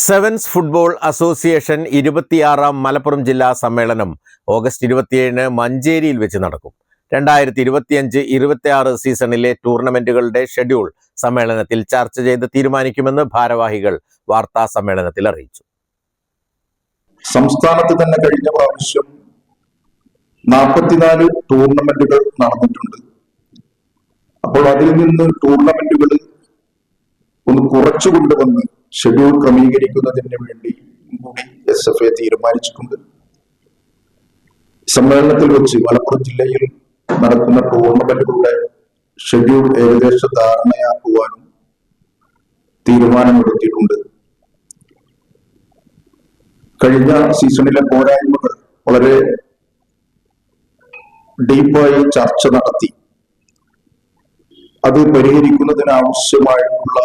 Sevens football association ഇരുപത്തിയാറാം മലപ്പുറം ജില്ലാ സമ്മേളനം ഓഗസ്റ്റ് ഇരുപത്തിയേഴിന് മഞ്ചേരിയിൽ വെച്ച് നടക്കും. രണ്ടായിരത്തി ഇരുപത്തിയഞ്ച് ഇരുപത്തിയാറ് സീസണിലെ ടൂർണമെന്റുകളുടെ ഷെഡ്യൂൾ സമ്മേളനത്തിൽ ചർച്ച ചെയ്ത് തീരുമാനിക്കുമെന്ന് ഭാരവാഹികൾ വാർത്താ സമ്മേളനത്തിൽ അറിയിച്ചു. സംസ്ഥാനത്ത് തന്നെ കഴിഞ്ഞ പ്രാവശ്യം നാൽപ്പത്തിനാല് ടൂർണമെന്റുകൾ നടന്നിട്ടുണ്ട്. അപ്പോൾ അതിൽ നിന്ന് ടൂർണമെന്റുകൾ ഒന്ന് കുറച്ചു കൊണ്ടുവന്ന് ഷെഡ്യൂൾ ക്രമീകരിക്കുന്നതിന് വേണ്ടി കൂടി എസ് എഫ് എ തീരുമാനിച്ചിട്ടുണ്ട്. സമ്മേളനത്തിൽ വെച്ച് മലപ്പുറം ജില്ലയിൽ നടക്കുന്ന ടൂർണമെന്റുകളുടെ ഷെഡ്യൂൾ ഏകദേശ ധാരണയാക്കുവാനും തീരുമാനമെടുത്തിട്ടുണ്ട്. കഴിഞ്ഞ സീസണിലെ പോരായ്മകൾ വളരെ ഡീപ്പായി ചർച്ച നടത്തി. അത് പരിഹരിക്കുന്നതിനാവശ്യമായിട്ടുള്ള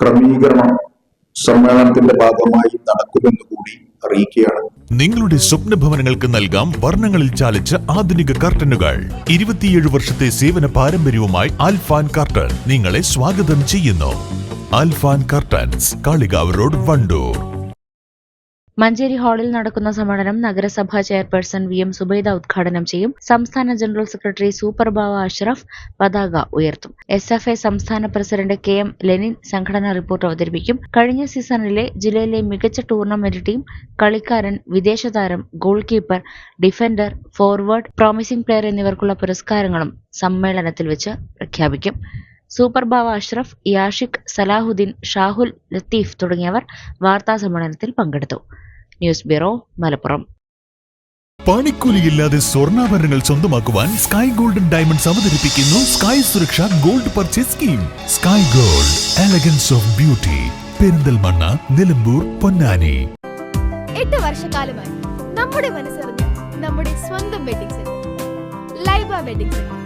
ക്രമീകരണം സമ്മേളനത്തിന്റെ ഭാഗമായി നടക്കുമെന്ന് കൂടി അറിയിക്കുകയാണ്. നിങ്ങളുടെ സ്വപ്ന ഭവനങ്ങൾക്ക് നൽകാം വർണങ്ങളിൽ ചാലിച്ച ആധുനിക കർട്ടനുകൾ. ഇരുപത്തിയേഴ് വർഷത്തെ സേവന പാരമ്പര്യവുമായി ആൽഫാൻ കർട്ടൻ നിങ്ങളെ സ്വാഗതം ചെയ്യുന്നു. Alfan curtains Kalikavu road Wandoor. Manjeri ഹാളിൽ നടക്കുന്ന സമ്മേളനം നഗരസഭാ ചെയർപേഴ്സൺ വി എം സുബൈദ ഉദ്ഘാടനം ചെയ്യും. സംസ്ഥാന ജനറൽ സെക്രട്ടറി സൂപ്പർബാവ അഷ്റഫ് പതാക ഉയർത്തും. എസ് എഫ് എ സംസ്ഥാന പ്രസിഡന്റ് കെ എം ലെനിൻ സംഘടനാ റിപ്പോർട്ട് അവതരിപ്പിക്കും. കഴിഞ്ഞ സീസണിലെ ജില്ലയിലെ മികച്ച ടൂർണമെന്റ് ടീം കളിക്കാരൻ വിദേശ താരം goalkeeper defender forward promising player എന്നിവർക്കുള്ള പുരസ്കാരങ്ങളും സമ്മേളനത്തിൽ വെച്ച് പ്രഖ്യാപിക്കും. സൂപ്പർ ബാവ അഷ്റഫ് യാഷിഖ് സലാഹുദ്ദീൻ ഷാഹുൽ ലത്തീഫ് തുടങ്ങിയവർ വാർത്താ സമ്മേളനത്തിൽ പങ്കെടുത്തു. News bureau Malappuram. പണിക്കൂലിയില്ലാതെ സ്വർണാഭരണങ്ങൾ സ്വന്തമാക്കുവാൻ സ്കൈ ഗോൾഡൻ ഡയമണ്ട്സ് അവതരിപ്പിക്കുന്നു Sky Suraksha gold purchase scheme. Sky gold elegance of beauty Perinthalmanna Nilambur Ponnani. എട്ട് വർഷക്കാലമായി നമ്മുടെ മനസ്സറിഞ്ഞ് നമ്മുടെ സ്വന്തം wedding centre Laiba wedding centre.